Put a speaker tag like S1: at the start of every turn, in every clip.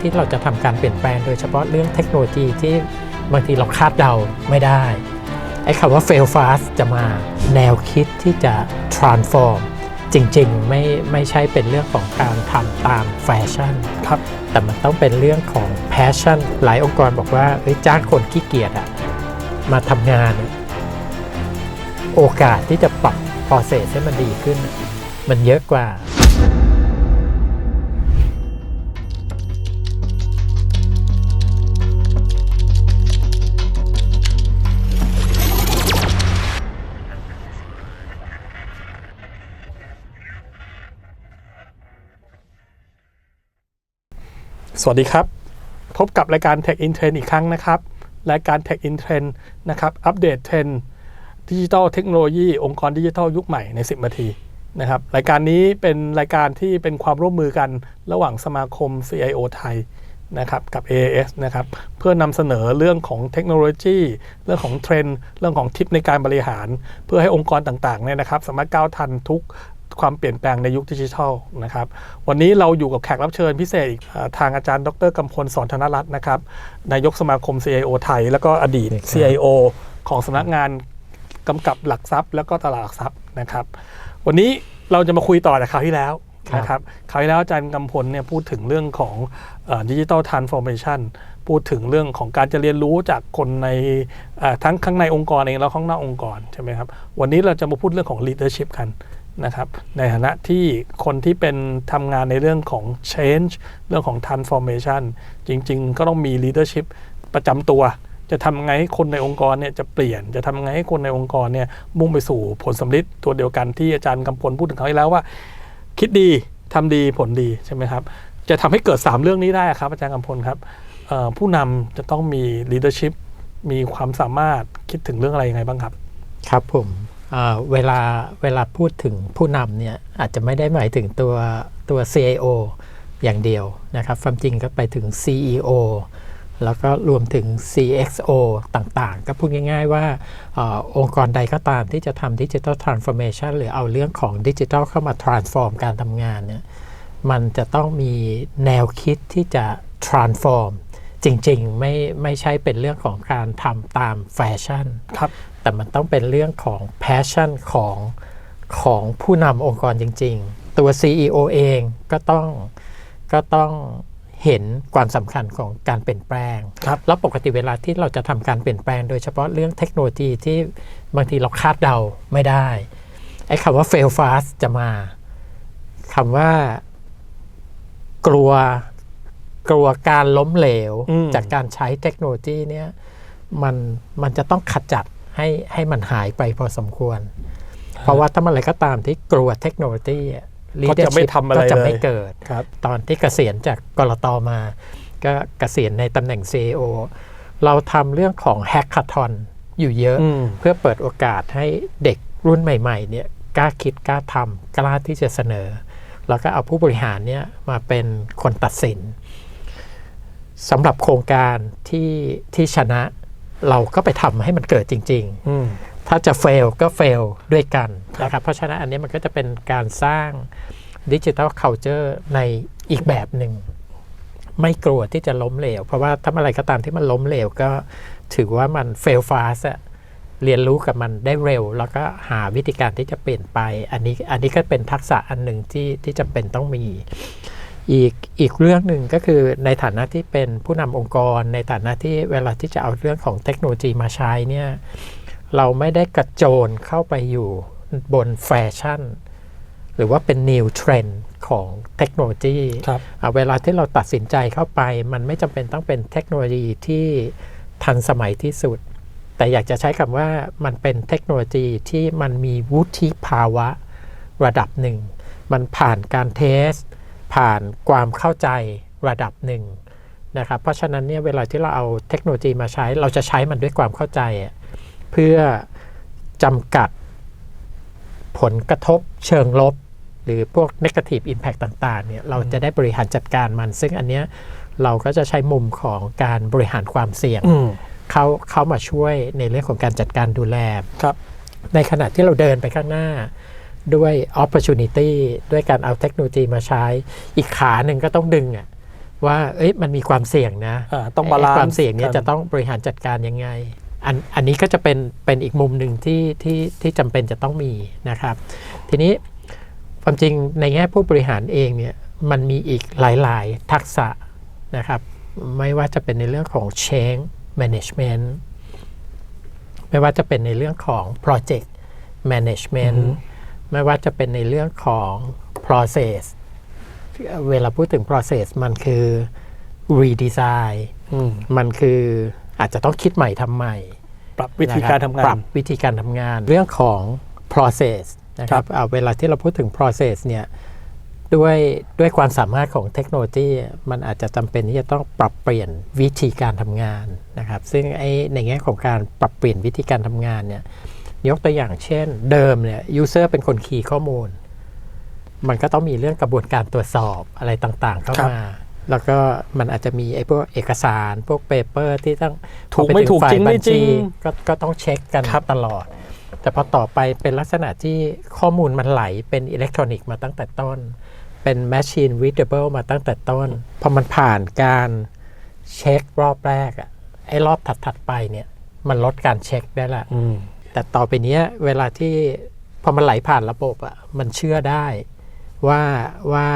S1: ที่เราจะทำการเปลี่ยนแปลงโดยเฉพาะเรื่องเทคโนโลยีที่บางทีเราคาดเดาไม่ได้ ไอ้คำว่า fail fast จะมาแนวคิดที่จะ transform จริงๆ ไม่ไม่ใช่เป็นเรื่องของการทำตามแฟชั่น
S2: ครับ
S1: แต่มันต้องเป็นเรื่องของ passion หลายองค์กรบอกว่าเอ้ยจ้างคนขี้เกียจอะมาทำงานอะโอกาสที่จะปรับ process ให้มันดีขึ้นอะมันเยอะกว่า
S2: สวัสดีครับ พบกับรายการ Tech in Trend อีกครั้งนะครับ รายการ Tech in Trend นะครับ อัปเดตเทรนด์ดิจิทัลเทคโนโลยีองค์กรดิจิทัลยุคใหม่ใน 10 นาทีนะครับ รายการนี้เป็นรายการที่เป็นความร่วมมือกันระหว่างสมาคม CIO ไทยนะครับกับ AAS นะครับเพื่อนำเสนอเรื่องของเทคโนโลยี เรื่องของเทรนด์เรื่องของทิปในการบริหาร เพื่อให้องค์กรต่างๆเนี่ยนะครับสามารถก้าวทันทุก ความเปลี่ยนแปลงในยุคดิจิทัลนะครับวันนี้เราอยู่กับแขกรับเชิญพิเศษอีกทางอาจารย์ดรกำพลสอนธนรัตน์นะครับนายกสมาคม CIO ไทย แล้วก็อดีต CIO ของสำนักงานกำกับหลักทรัพย์ แล้วก็ตลาดหลักทรัพย์นะครับ วันนี้เราจะมาคุยต่อจากคราวที่แล้วนะครับคราวที่แล้วอาจารย์กำพลเนี่ยพูดถึงเรื่องของดิจิ t a ลทรานส์ฟอร์เมชันพูดถึงเรื่องของการจะเรียนรู้จากคนในทั้งข้างในองค์กรเองแล้วข้างนอกองค์กรใช่ไหมครับวันนี้เราจะมาพูดเรื่องของ leadership กัน นะครับในฐานะที่คนที่เป็นทำงานในเรื่องของ change เรื่องของ transformation จริง ๆ ก็ต้องมี leadership ประจำตัว จะทำไงให้คนในองค์กรเนี่ยจะเปลี่ยน จะทำไงให้คนในองค์กรเนี่ยมุ่งไปสู่ผลสำลิดตัวเดียวกันที่อาจารย์กำพลพูดถึงเขาแล้วว่า คิดดีทำดีผลดีใช่ไหมครับ จะทำให้เกิด 3 เรื่องนี้ได้ครับ อาจารย์กำพลครับผู้นำจะต้องมี leadership มีความสามารถคิดถึงเรื่องอะไรยังไงบ้างครับ
S1: ครับผม เวลาเวลาพูดถึงผู้นำเนี่ยอาจจะไม่ได้หมายถึงตัวตัว CIO อย่างเดียวนะครับความจริงก็ไปถึง CEO แล้วก็รวมถึง CXO ต่างๆ ก็พูดง่ายๆว่าอองค์กรใดก็ตามที่จะทำดิจิทัลทรานส์ฟอร์เมชันหรือเอาเรื่องของดิจิทัลเข้ามา transform การทำงานเนี่ยมันจะต้องมีแนวคิดที่จะ transform จริงๆ ไม่ไม่ใช่เป็นเรื่องของการทำตามแฟชั่น
S2: ครับ
S1: แต่มันต้องเป็นเรื่องของ passion ของของผู้นำองค์กรจริง ๆ ตัว CEO เองก็ต้องก็ต้องเห็นความสำคัญของการเปลี่ยนแปลง
S2: ครับ
S1: แล้วปกติเวลาที่เราจะทำการเปลี่ยนแปลง โดยเฉพาะเรื่องเทคโนโลยีที่บางทีเราคาดเดาไม่ได้ไอ้คำว่า fail fast จะมาคำว่ากลัวกลัวการล้มเหลว
S2: อืม
S1: จากการใช้เทคโนโลยีเนี่ยมันมันจะต้องขจัด ให้ให้มันหายไปพอสมควร เพราะว่าถ้าเมื่อไหรก็ตามที่กลัวเทคโนโลยีอะ
S2: ก็จะไม่
S1: leadership
S2: ทำอะไร
S1: ก็จะไม่
S2: เลย
S1: เกิด
S2: ครับ
S1: ตอนที่เกษียณจากกรตมา ก็เกษียณในตำแหน่ง CEO เราทำเรื่องของแฮก a า h อนอยู่เยอะ
S2: อืม
S1: เพื่อเปิดโอกาสให้เด็กรุ่นใหม่ๆเนี่ยกล้าคิดกล้าทำกล้าที่จะเสนอ แล้วก็เอาผู้บริหารเนี่ยมาเป็นคนตัดสินสำหรับโครงการที่ที่ชนะ เราก็ไปทำให้มันเกิดจริงๆ
S2: อืม
S1: ถ้าจะ fail ก็ fail ด้วยกัน
S2: ครับ
S1: นะครับ เพราะฉะนั้นอันนี้มันก็จะเป็นการสร้างดิจิทัล culture ในอีกแบบหนึ่ง ไม่กลัวที่จะล้มเหลว เพราะว่าถ้าอะไรก็ตามที่มันล้มเหลวก็ถือว่ามัน fail fast อะเรียนรู้กับมันได้เร็ว แล้วก็หาวิธีการที่จะเปลี่ยนไป อันนี้อันนี้ก็เป็นทักษะอันหนึ่งที่ที่จำเป็นต้องมี อีกอีกเรื่องหนึ่งก็คือในฐานะที่เป็นผู้นำองค์กร ในฐานะที่เวลาที่จะเอาเรื่องของเทคโนโลยีมาใช้เนี่ยเราไม่ได้กระโจนเข้าไปอยู่บนแฟชั่น หรือว่าเป็น new trend ของเทคโนโลยี
S2: ครับ
S1: อะเวลาที่เราตัดสินใจเข้าไป มันไม่จำเป็นต้องเป็นเทคโนโลยีที่ทันสมัยที่สุด แต่อยากจะใช้คำว่ามันเป็นเทคโนโลยีที่มันมีวุฒิภาวะระดับหนึ่ง มันผ่านการเทส ผ่านความเข้าใจระดับหนึ่งนะครับ เพราะฉะนั้นเนี่ยเวลาที่เราเอาเทคโนโลยีมาใช้ เราจะใช้มันด้วยความเข้าใจอะเพื่อจำกัดผลกระทบเชิงลบ หรือพวก negative impact ต่างๆเนี่ยเราจะได้บริหารจัดการมัน ซึ่งอันเนี้ยเราก็จะใช้มุมของการบริหารความเสี่ยง
S2: อืม
S1: เข้าเข้ามาช่วยในเรื่องของการจัดการดูแล
S2: ครับ
S1: ในขณะที่เราเดินไปข้างหน้า ด้วย opportunity ด้วยการเอาเทคโนโลยีมาใช้ อีกขาหนึ่งก็ต้องดึงอะว่าเอ้ยมันมีความเสี่ยงนะ
S2: อ่าต้องบาลานซ์
S1: ไความเสี่ยงเนี้
S2: กัน
S1: จะต้องบริหารจัดการยังไงอันอันนี้ก็จะเป็นเป็นอีกมุมหนึ่งที่ที่ที่จำเป็นจะต้องมีนะครับ ทีนี้ความจริงในแง่ผู้บริหารเองเนี่ยมันมีอีกหลาย ๆ ทักษะนะครับ ไม่ว่าจะเป็นในเรื่องของ change management ไม่ว่าจะเป็นในเรื่องของ project management ไม่ว่าจะเป็นในเรื่องของ process เวลาพูดถึง process มันคือ redesign
S2: อืม
S1: มันคืออาจจะต้องคิดใหม่ทำใหม่
S2: ปรับวิธีการทำงา
S1: ปรั
S2: น
S1: บวิธีการทำงาน เรื่องของ process นะครับเอาเวลาที่เราพูดถึง process เนี่ยด้วยด้วยความสามารถของเทคโนโลยี มันอาจจะจำเป็นที่จะต้องปรับเปลี่ยนวิธีการทำงานนะครับ ซึ่งไอ้ในแง่ของการปรับเปลี่ยนวิธีการทำงานเนี่ย ยกตัวอย่างเช่น เดิมเนี่ย user เป็นคนคีย์ข้อมูล มันก็ต้องมีเรื่องกระบวนการตรวจสอบอะไรต่างๆ เข้า
S2: ครับ
S1: มา แล้วก็มันอาจจะมีไอ้พวกเอกสาร พวกเปเปอร์ที่ต้อง
S2: ถูก
S1: พอป
S2: ไม่
S1: ถึ
S2: ถูก
S1: ฝ่าย
S2: จริงไม่
S1: บัญ
S2: จริง
S1: ก็ก็ต้องเช็คกัน
S2: ครับ
S1: ตลอด แต่พอต่อไปเป็นลักษณะที่ข้อมูลมันไหลเป็นอิเล็กทรอนิกส์มาตั้งแต่ต้น เป็น Machine Readable มาตั้งแต่ต้น พอมันผ่านการเช็ครอบแรกอะไอ้รอบถัดๆไปเนี่ย มันลดการเช็คได้ละ
S2: อืม
S1: แต่ต่อไปเนี้ยเวลาที่พอมันไหลผ่านระบบอะมันเชื่อได้ว่าว่า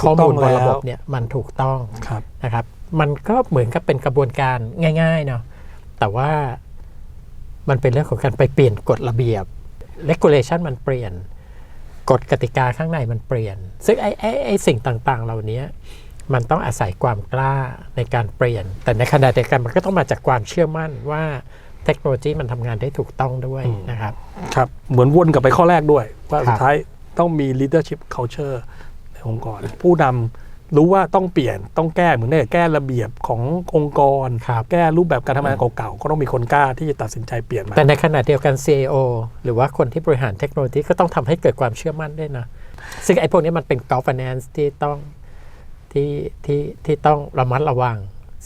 S1: ข้อมูลบนระบบเนี่ยมันถูกต้อง
S2: ครับ
S1: นะครับ มันก็เหมือนกับเป็นกระบวนการง่าย ๆ เนาะแต่ว่ามันเป็นเรื่องของการไปเปลี่ยนกฎระเบียบ regulation มันเปลี่ยนกฎกติกาข้างในมันเปลี่ยน ซึ่งไอ้ไอ้ไอ้สิ่งต่างๆ เหล่านี้มันต้องอาศัยความกล้าในการเปลี่ยน แต่ในขณะเดียวกันมันก็ต้องมาจากความเชื่อมั่นว่า เทคโนโลยีมันทำงานได้ถูกต้องด้วยนะครับ
S2: ครับ เหมือนวนกลับไปข้อแรกด้วย ว่า
S1: ครับ
S2: สุดท้ายต้องมี leadership culture ในองค์กร ผู้นำรู้ว่าต้องเปลี่ยนต้องแก้เหมือนได้แก้ระเบียบขององค์กร
S1: ครับ
S2: แก้รูปแบบการทำงานเก่าๆ ก็ต้องมีคนกล้าที่จะตัดสินใจเปลี่ยนมา
S1: แต่ในขณะเดียวกัน CIO หรือว่าคนที่บริหารเทคโนโลยีก็ต้องทำให้เกิดความเชื่อมั่นด้วยนะซึ่งไอ้พวกนี้มันเป็น governance ที่ต้องที่ที่ที่ต้องระมัดระวัง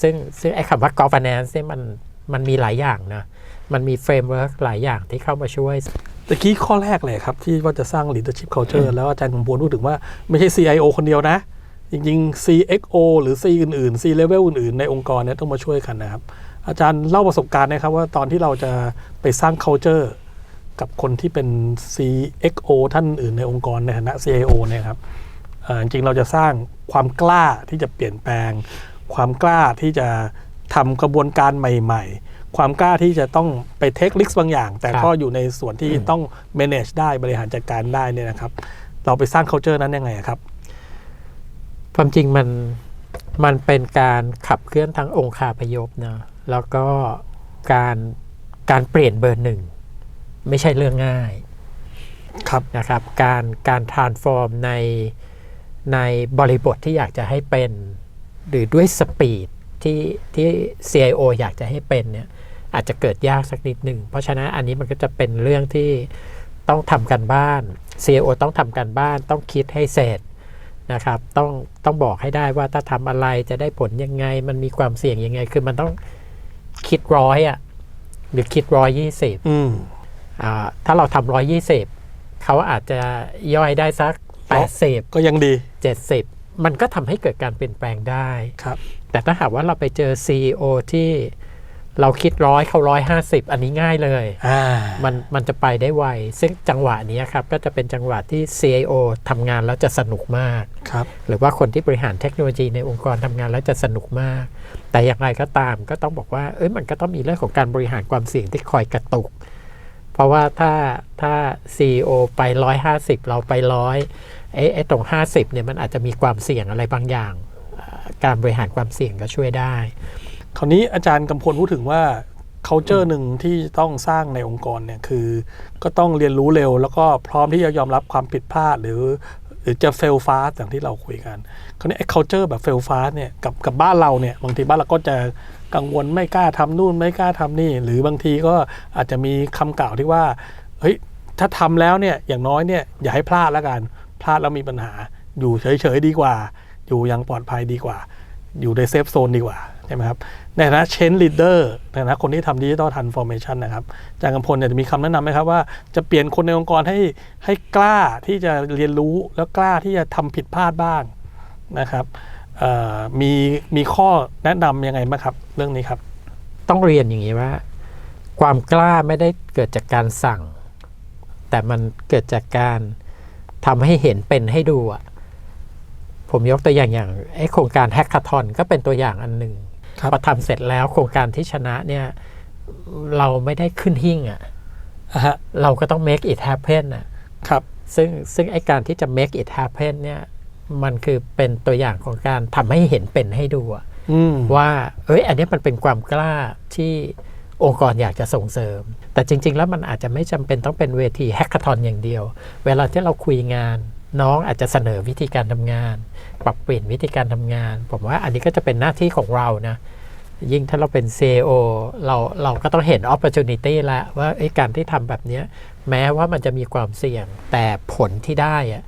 S1: ซึ่งซึ่งไอ้คำว่า governance เนี่ยมัน มันมีหลายอย่างนะ มันมี framework หลายอย่างที่เข้ามาช่วย
S2: ตะกี้ข้อแรกเลยครับ ที่ว่าจะสร้าง leadership culture แล้วอาจารย์กำพลพูดถึงว่าไม่ใช่ CIO คนเดียวนะ จริงๆ CXO หรือ C อื่นๆ C level อื่นๆ ในองค์กรเนี่ยต้องมาช่วยกันนะครับ อาจารย์เล่าประสบการณ์นะครับว่าตอนที่เราจะไปสร้าง culture กับคนที่เป็น CXO ท่านอื่นในองค์กรในฐานะ CIO เนี่ยครับเอ่อจริงๆเราจะสร้างความกล้าที่จะเปลี่ยนแปลง ความกล้าที่จะ ทำกระบวนการใหม่ ๆ ความกล้าที่จะต้องไปเทคลิกบางอย่าง แต่
S1: ครับ
S2: ก็อยู่ในส่วนที่ต้อง manage ได้บริหารจัดการได้เนี่ยนะครับ เราไปสร้าง culture นั้นยังไงอะครับ
S1: ความจริงมันมันเป็นการขับเคลื่อนทั้งองค์คาพยพนะแล้วก็การการเปลี่ยนเบอร์หนึ่ง ไม่ใช่เรื่องง่าย
S2: ครับ
S1: นะครับ การการ transform ในในบริบทที่อยากจะให้เป็น หรือด้วยสปีด ที่ที่ CIO อยากจะให้เป็นเนี่ยอาจจะเกิดยากสักนิดหนึ่ง เพราะฉะนั้นอันนี้มันก็จะเป็นเรื่องที่ต้องทำกันบ้าน CIO ต้องทำกันบ้านต้องคิดให้เสร็จนะครับต้องต้องบอกให้ได้ว่าถ้าทำอะไรจะได้ผลยังไง มันมีความเสี่ยงยังไง คือมันต้องคิดร้อยอะหรือคิดร้อยยี่สิบ
S2: อืม
S1: อ่าถ้าเราทำร้อยยี่สิบเขาอาจจะย่อยได้สักแปดสิบ
S2: ก็ยังดี
S1: เจ็ดสิบ มันก็ทำให้เกิดการเปลี่ยนแปลงได้
S2: ครับ
S1: แต่ถ้าหากว่าเราไปเจอ CEO ที่เราคิดร้อยเขาร้อยห้าสิบอันนี้ง่ายเลย
S2: อ่า
S1: มันมันจะไปได้ไว ซึ่งจังหวะนี้ครับก็จะเป็นจังหวะที่ CIO ทำงานแล้วจะสนุกมาก
S2: ครับ
S1: หรือว่าคนที่บริหารเทคโนโลยีในองค์กรทำงานแล้วจะสนุกมาก แต่อย่างไรก็ตามก็ต้องบอกว่า เอ้ยมันก็ต้องมีเรื่องของการบริหารความเสี่ยงที่คอยกระตุก เพราะว่าถ้าถ้า CEO ไปร้อยห้าสิบเราไปร้อยไอ้ไอ้ตรงห้าสิบเนี่ยมันอาจจะมีความเสี่ยงอะไรบางอย่าง การบริหารความเสี่ยงก็ช่วยได้
S2: คราวนี้อาจารย์กำพลพูดถึงว่า culture หนึ่งที่ต้องสร้างในองค์กรเนี่ยคือ ก็ต้องเรียนรู้เร็ว แล้วก็พร้อมที่จะยอมรับความผิดพลาดหรือ หรือจะ fail fast อย่างที่เราคุยกันคราวนี้ไอ้ culture แบบ fail fast เนี่ยกับกับบ้านเราเนี่ยบางทีบ้านเราก็จะกังวลไม่กล้าทำนู่นไม่กล้าทำนี่ หรือบางทีก็อาจจะมีคำกล่าวที่ว่าเฮ้ยถ้าทำแล้วเนี่ยอย่างน้อยเนี่ยอย่าให้พลาดแล้วกัน พลาดแล้วมีปัญหาอยู่เฉยๆดีกว่า อยู่อยังปลอดภัยดีกว่า อยู่ในเซฟโซนดีกว่า ใช่ไหมครับ ในฐานะ change leader ในฐานะคนที่ทำดิจิ t a ล transformation นะครับอาจารย์กำพลเนี่ยจะมีคำแนะนำไหมครับว่าจะเปลี่ยนคนในองค์กรให้ให้กล้าที่จะเรียนรู้แล้วกล้าที่จะทำผิดพลาดบ้างนะครับมีมีข้อแนะนำยังไงบ้างครับ เรื่องนี้ครับ
S1: ต้องเรียนอย่างนี้ว่า ความกล้าไม่ได้เกิดจากการสั่ง แต่มันเกิดจากการทำให้เห็นเป็นให้ดูอะผมยกตัวอย่างอย่างไอโครงการแฮก a า h อนก็เป็นตัวอย่างอันหนึ่ง พอทำเสร็จแล้วโครงการที่ชนะเนี่ยเราไม่ได้ขึ้นหิ่งอะ
S2: อะฮะ
S1: เราก็ต้อง make it happen อะ
S2: ครับ
S1: ซึ่งซึ่งไอ้การที่จะ make it happen เนี่ยมันคือเป็นตัวอย่างของการทำให้เห็นเป็นให้ดูอะ
S2: อืม
S1: ว่า เอ้ย อันนี้มันเป็นความกล้าที่องค์กรอยากจะส่งเสริม แต่จริง ๆ แล้วมันอาจจะไม่จำเป็นต้องเป็นเวทีแฮก a า h อนอย่างเดียว เวลาที่เราคุยงาน น้องอาจจะเสนอวิธีการทำงาน ปรับเปลี่ยนวิธีการทำงาน ผมว่าอันนี้ก็จะเป็นหน้าที่ของเรานะยิ่งถ้าเราเป็น CEO เราเราก็ต้องเห็น opportunity แล้วว่าเอ้ยการที่ทำแบบเนี้ยแม้ว่ามันจะมีความเสี่ยง แต่ผลที่ได้อะ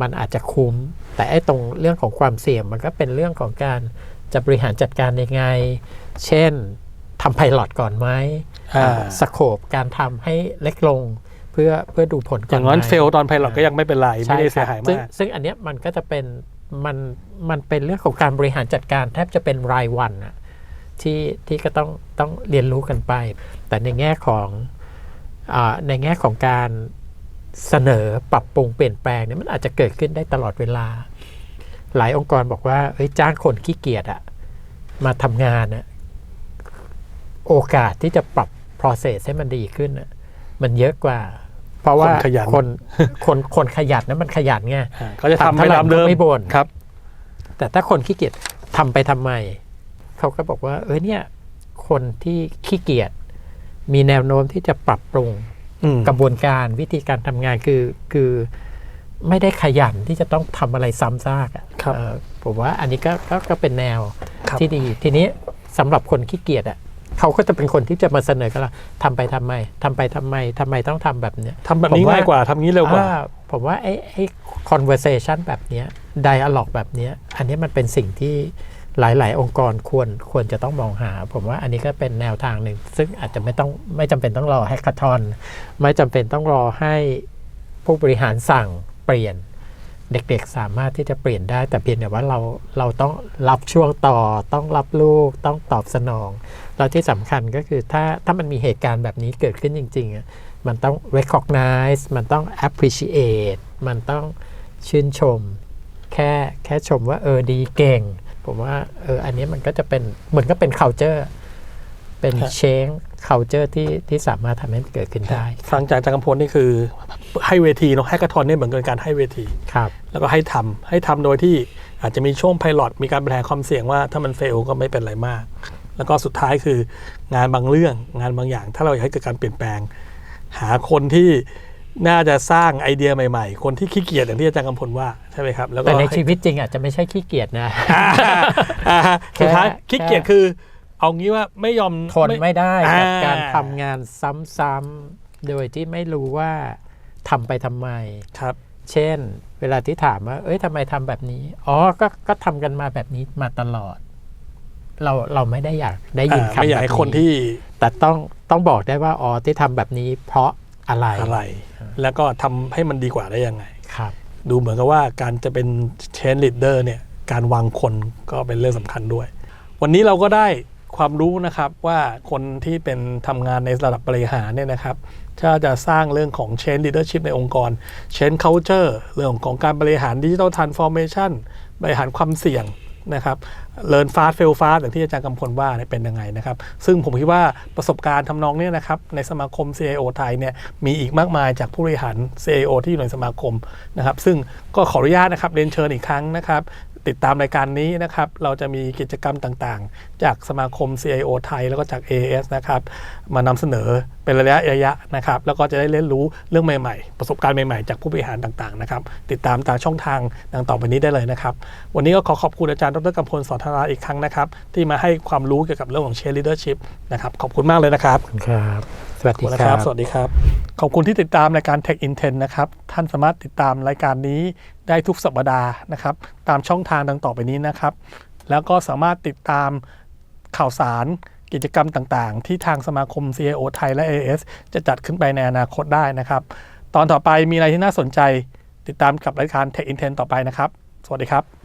S1: มันอาจจะคุ้ม แต่ไอ้ตรงเรื่องของความเสี่ยงมันก็เป็นเรื่องของการจะบริหารจัดการยังไง เช่นทำไพลอตก่อนไหม
S2: อ่า
S1: สโคปการทำให้เล็กลง เพื่อเพื่อดูผลก่
S2: อ
S1: อน
S2: ย่างนั้น
S1: ไหม
S2: เฟลตอนไพลอตก็ยังไม่เป็นไรไม่ได้เสียหาย
S1: ซึ่ง
S2: มาก
S1: ซึ่งอันเนี้ยมันก็จะเป็นมันมันเป็นเรื่องของการบริหารจัดการแทบจะเป็นรายวันอะที่ที่ก็ต้องต้องเรียนรู้กันไป แต่ในแง่ของอาในแง่ของการเสนอปรับปรุงเปลี่ยนแปลงเนี่ยมันอาจจะเกิดขึ้นได้ตลอดเวลา หลายองค์กรบอกว่าเอ้ยจ้างคนขี้เกียจอะมาทำงานอะโอกาสที่จะปรับ process ให้มันดีขึ้นอะมันเยอะกว่า เพราะว่า
S2: คนขยัน
S1: คนคนคนขยันนั้นมันขยันไง
S2: อ่าก็จะทำให้ตามเดิม
S1: ทำเท่าไหร่ก็ไม่บ่น
S2: ครับ
S1: แต่ถ้าคนขี้เกียจทำไปทำไมเขาก็บอกว่า เออเนี่ย คนที่ขี้เกียจมีแนวโน้มที่จะปรับปรุง
S2: อืม
S1: กระบวนการวิธีการทำงานคือคือไม่ได้ขยันที่จะต้องทำอะไรซ้ำซากอะ
S2: ครับ
S1: เออผมว่าอันนี้ก็ก็ก็เป็นแนว
S2: ครับ
S1: ที่ดี ทีนี้สำหรับคนขี้เกียจอะ เขาก็จะเป็นคนที่จะมาเสนอกันละทำไปทำไมทำไปทำไมทำไมต้องทำแบบเนี้ย
S2: ทำแบบนี้
S1: ผมว่า
S2: ง่ายกว่าทำงี้เร็วกว่า
S1: อ่ผมว่าไอ้ไอ้ conversation แบบเนี้ย dialog แบบเนี้ย อันนี้มันเป็นสิ่งที่หลาย ๆ องค์กรควรควรจะต้องมองหา ผมว่าอันนี้ก็เป็นแนวทางหนึ่ง ซึ่งอาจจะไม่ต้องไม่จำเป็นต้องรอแฮก a า h อนไม่จำเป็นต้องรอให้ผู้บริหารสั่งเปลี่ยน เด็กๆสามารถที่จะเปลี่ยนได้ แต่เพียงแต่ว่าเราเราต้องรับช่วงต่อ ต้องรับลูกต้องตอบสนองแล้วที่สำคัญก็คือถ้าถ้ามันมีเหตุการณ์แบบนี้เกิดขึ้นจริงๆอะมันต้อง recognize มันต้อง appreciate มันต้องชื่นชม แค่แค่ชมว่าเออดีเก่ง ผมว่าเอออันนี้มันก็จะเป็นเหมือนก็เป็น culture เป็น
S2: ครับ
S1: change culture ที่ที่สามารถทำให้มันเกิดขึ้นได้
S2: ฟังจากจักรพลนี่คือให้เวทีเนาะแฮกเกอร์ทอนเนี่ยเหมือนกับการให้เวที
S1: ครับ
S2: แล้วก็ให้ทำให้ทำโดยที่อาจจะมีช่วงไพลอตมีการบริหารความเสี่ยงว่าถ้ามันเฟลก็ไม่เป็นไรมาก แล้วก็สุดท้ายคืองานบางเรื่องงานบางอย่าง ถ้าเราอยากให้เกิดการเปลี่ยนแปลง หาคนที่น่าจะสร้างไอเดียใหม่ๆ คนที่ขี้เกียจอย่างที่อาจารย์กำพลว่าใช่ไหมครับแล้วก็
S1: แต่ใน
S2: ให้
S1: ชีวิตจริงอาจจะไม่ใช่ขี้เกียจนะ
S2: อ่าอ่าฮะ
S1: แค่
S2: สุดท้ายขี้เกียจ
S1: แค่
S2: คือเอางี้ว่าไม่ยอม
S1: ทนไม่ได้กับ
S2: อ่า
S1: การทำงานซ้ำๆโดยที่ไม่รู้ว่าทำไปทำไม
S2: ครับ
S1: เช่น เวลาที่ถามว่า เอ้ยทำไมทำแบบนี้ อ๋อ ก็ก็ทำกันมาแบบนี้มาตลอด เราเราไม่ได้อยากได้ยิน
S2: อ่า
S1: คำ
S2: ไม่อยาก
S1: แบบ
S2: ให้คน
S1: นี้
S2: ที่
S1: แต่ต้องต้องบอกได้ว่าอ๋อที่ทำแบบนี้ เพราะอะไร
S2: อะไร แล้วก็ทำให้มันดีกว่าได้ยังไง
S1: ครับ
S2: ดูเหมือนกับว่าการจะเป็นเชนลีดเดอร์เนี่ย การวางคนก็เป็นเรื่องสำคัญด้วย วันนี้เราก็ได้ ความรู้นะครับว่าคนที่เป็นทำงานในระดับบริหารเนี่ยนะครับถ้าจะสร้างเรื่องของ Change Leadership ในองค์กร Change Culture เรื่องของการบริหาร Digital Transformation บริหารความเสี่ยงนะครับ Learn Fast Fail Fast อย่างที่อาจารย์กำพลว่าเป็นยังไงนะครับ ซึ่งผมคิดว่าประสบการณ์ทำนองเนี้นะครับ ในสมาคม CIO ไทยเนี่ยมีอีกมากมายจากผู้บริหาร CIO ที่อยู่ในสมาคมนะครับ ซึ่งก็ขออนุญาตนะครับเรียนเชิญอีกครั้งนะครับ ติดตามรายการนี้นะครับ เราจะมีกิจกรรมต่างๆ จากสมาคม CIO ไทย แล้วก็จาก AS นะครับ มานำเสนอเป็นระยะระยะนะครับ แล้วก็จะได้เรียนรู้เรื่องใหม่ๆ ประสบการณ์ใหม่ๆ จากผู้บริหารต่างๆนะครับ ติดตามตามช่องทางดังต่อไปนี้ได้เลยนะครับ วันนี้ก็ขอขอบคุณอาจารย์ดรกำพลสอนธาราอีกครั้งนะครับ ที่มาให้ความรู้เกี่ยวกับเรื่องของ Share Leadership นะครับ ขอบคุณมากเลยนะครับ
S1: ขอบคุณครับ สวัส
S2: ขอบ
S1: ดี
S2: คุณนะ
S1: ค
S2: ค
S1: รั
S2: รับบสวัสดีครับ ขอบคุณที่ติดตามรายการ Tech Intent นะครับ ท่านสามารถติดตามรายการนี้ได้ทุกสัปดาห์นะครับ ตามช่องทางดังต่อไปนี้นะครับ แล้วก็สามารถติดตามข่าวสาร กิจกรรมต่างๆ ที่ทางสมาคม CIO ไทยและ AS จะจัดขึ้นไปในอนาคตได้นะครับ ตอนต่อไปมีอะไรที่น่าสนใจ ติดตามกับรายการ Tech Intent ต่อไปนะครับ สวัสดีครับ